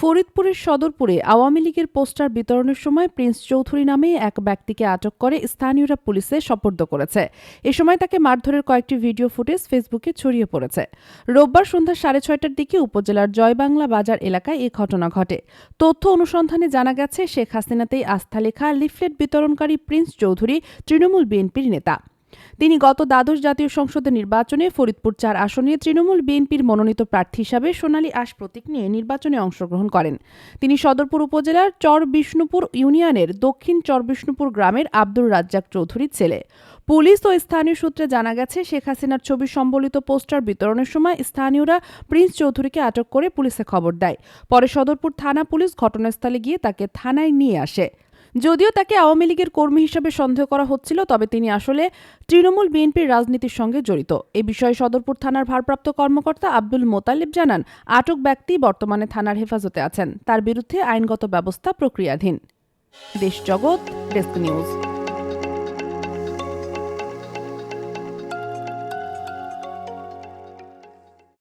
ফরিদপুরের সদরপুরে আওয়ামী লীগের পোস্টার বিতরণের সময় প্রিন্স চৌধুরী নামে এক ব্যক্তিকে আটক করে স্থানীয়রা পুলিশে সোপর্দ করেছে। এ সময় তাকে মারধরের কয়েকটি ভিডিও ফুটেজ ফেসবুকে ছড়িয়ে পড়েছে। রোববার সন্ধ্যা সাড়ে ছয়টার দিকে উপজেলার জয়বাংলা বাজার এলাকায় এ ঘটনা ঘটে। তথ্য অনুসন্ধানে জানা গেছে, শেখ হাসিনাতেই আস্থা লেখা লিফলেট বিতরণকারী প্রিন্স চৌধুরী তৃণমূল বিএনপির নেতা। তিনি গত দ্বাদশ জাতীয় সংসদের নির্বাচনে ফরিদপুর চার আসনে তৃণমূল বিএনপির মনোনীত প্রার্থী হিসাবে সোনালী আশ প্রতীক নিয়ে নির্বাচনে অংশগ্রহণ করেন। তিনি সদরপুর উপজেলার চর বিষ্ণুপুর ইউনিয়নের দক্ষিণ চর বিষ্ণুপুর গ্রামের আব্দুর রাজ্জাক চৌধুরীর ছেলে। পুলিশ ও স্থানীয় সূত্রে জানা গেছে, শেখ হাসিনার ছবি সম্বলিত পোস্টার বিতরণের সময় স্থানীয়রা প্রিন্স চৌধুরীকে আটক করে পুলিশে খবর দেয়। পরে সদরপুর থানা পুলিশ ঘটনাস্থলে গিয়ে তাকে থানায় নিয়ে আসে। যদিও তাকে আওয়ামী লীগের কর্মী হিসেবে সন্দেহ করা হচ্ছিল, তবে তিনি আসলে তৃণমূল বিএনপির রাজনীতির সঙ্গে জড়িত। এ বিষয়ে সদরপুর থানার ভারপ্রাপ্ত কর্মকর্তা আব্দুল মোতালিব জানান, আটক ব্যক্তি বর্তমানে থানার হেফাজতে আছেন। তার বিরুদ্ধে আইনগত ব্যবস্থা প্রক্রিয়াধীন। দেশ জগৎ, ডেস্ক নিউজ।